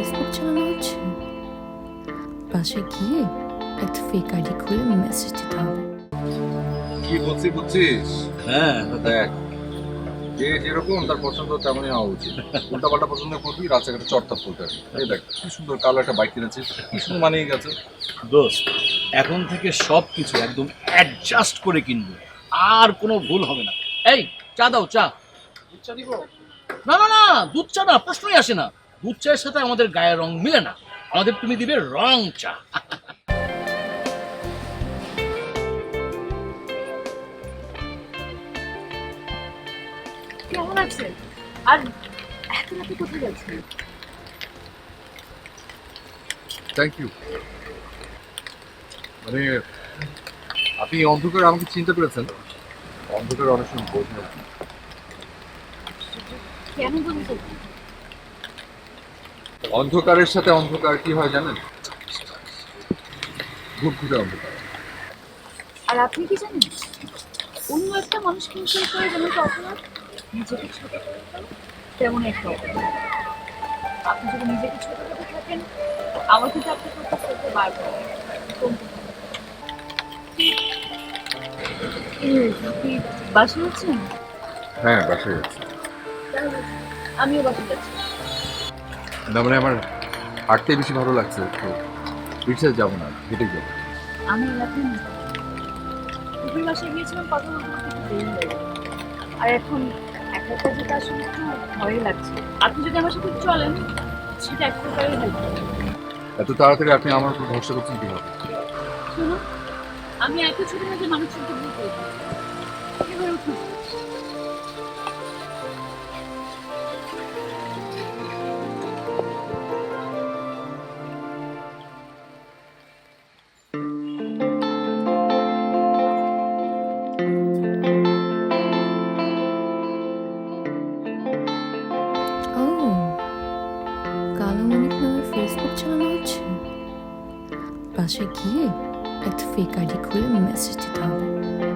Facebook চালানো হচ্ছে? পাশে গিয়ে একটা ফেক আইডি খুলে মেসেজ দিতে হবে। কি বলছি বুঝছিস হ্যাঁ দেখ। যে যেরকম তার পছন্দ তেমনই হওয়া উচিত। উল্টা পাল্টা পছন্দ করবি রাস্তাঘাটে চটটা ফুলতে এই দেখ কি সুন্দর কালো একটা বাইক কিনেছিস কি সুন্দর মানিয়ে গেছে। দোস্ত এখন থেকে সব কিছু একদম অ্যাডজাস্ট করে কিনবো। আর কোনো ভুল হবে না। এই চা দাও চা। চা দিব? না না না দুধ চা না প্রশ্নই আসে না। দুধ চায়ের সাথে আমাদের গায়ের রং মিলে না। আমাদের তুমি দিবে রং চা। কেমন আছেন? আর এত রাতে কোথায় যাচ্ছেন? থ্যাংক ইউ মানে আপনি অন্ধকার আমাকে চিন্তা করেছেন অন্ধকার অনেক সময় বোঝা যায় না। কেন বলতে অন্ধকারের সাথে অন্ধকার কি হয় জানেন? ঘুরে অন্ধকার। আর আপনি কি জানেন? অন্য একটা মানুষকে হিসেবে করে যেমন অপরাধ নিজেকে ছোট করে তেমন একটা অপরাধ আপনি যদি নিজেকে ছোট করে থাকেন আমার কিন্তু আপনার কথা করতে পারব আপনি বাসায় আছেন? হ্যাঁ বাসায় যাচ্ছি আমিও বাসে যাচ্ছি না মানে আমার হাঁটতে বেশি ভালো লাগছে তো যাব না হেঁটে যাব। আমি এলাকায় বাসায় গিয়েছিলাম কথা বলতে। আর এখন একা একা যেতে আসলে একটু ভয় লাগছে। আপনি যদি আমার সাথে চলেন সেটা এক প্রকারের হেল্প এত তাড়াতাড়ি আপনি আমার উপর ভরসা করছেন কীভাবে? শুনো আমি এত ছোট যে মানুষ চিনতে ভুল করে দিই। এবার উঠুন। পাশে গিয়ে একটা ফেক আইডি খুলে মেসেজ দিতে হবে।